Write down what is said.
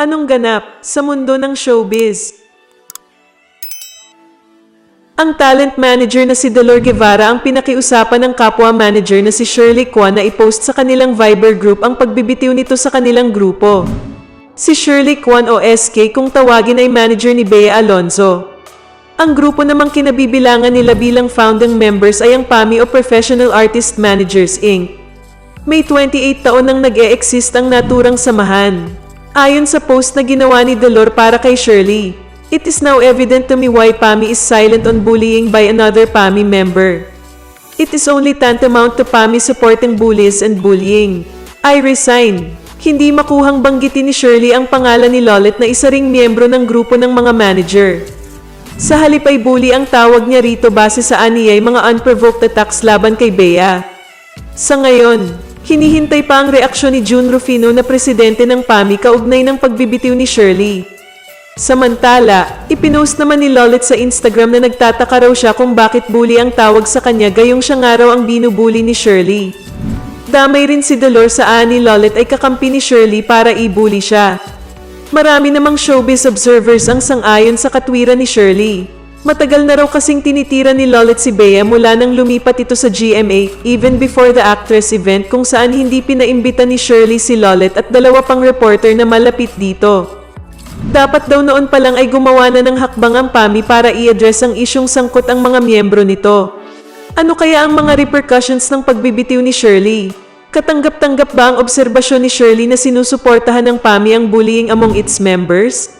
Anong ganap sa mundo ng showbiz? Ang talent manager na si Delor Guevara ang pinakiusapan ng kapwa manager na si Shirley Kwan na ipost sa kanilang Viber group ang pagbibitiw nito sa kanilang grupo. Si Shirley Kwan o SK kung tawagin ay manager ni Bea Alonzo. Ang grupo namang kinabibilangan nila bilang founding members ay ang PAMI o Professional Artist Managers Inc. May 28 taon nang nag-e-exist ang naturang samahan. Ayon sa post na ginawa ni Delor para kay Shirley, It is now evident to me why PAMI is silent on bullying by another PAMI member. It is only tantamount to PAMI supporting bullies and bullying. I resign. Hindi makuhang banggitin ni Shirley ang pangalan ni Lolet na isa ring miyembro ng grupo ng mga manager. Sa halip ay bully ang tawag niya rito base sa aniyay mga unprovoked attacks laban kay Bea. Sa ngayon, hinihintay pa ang reaksyon ni June Rufino na presidente ng PAMI kaugnay ng pagbibitiw ni Shirley. Samantala, ipinost naman ni Lolet sa Instagram na nagtataka raw siya kung bakit bully ang tawag sa kanya gayong siya nga raw ang binubuli ni Shirley. Damay rin si Dolor sa ani Lolet ay kakampi ni Shirley para ibuli siya. Marami namang showbiz observers ang sang-ayon sa katwiran ni Shirley. Matagal na raw kasing tinitira ni Lolet si Bea mula nang lumipat ito sa GMA even before the actress event kung saan hindi pinaimbita ni Shirley si Lolet at dalawa pang reporter na malapit dito. Dapat daw noon pa lang ay gumawa na ng hakbang ang PAMI para i-address ang isyong sangkot ang mga miyembro nito. Ano kaya ang mga repercussions ng pagbibitiw ni Shirley? Katanggap-tanggap ba ang obserbasyon ni Shirley na sinusuportahan ng PAMI ang bullying among its members?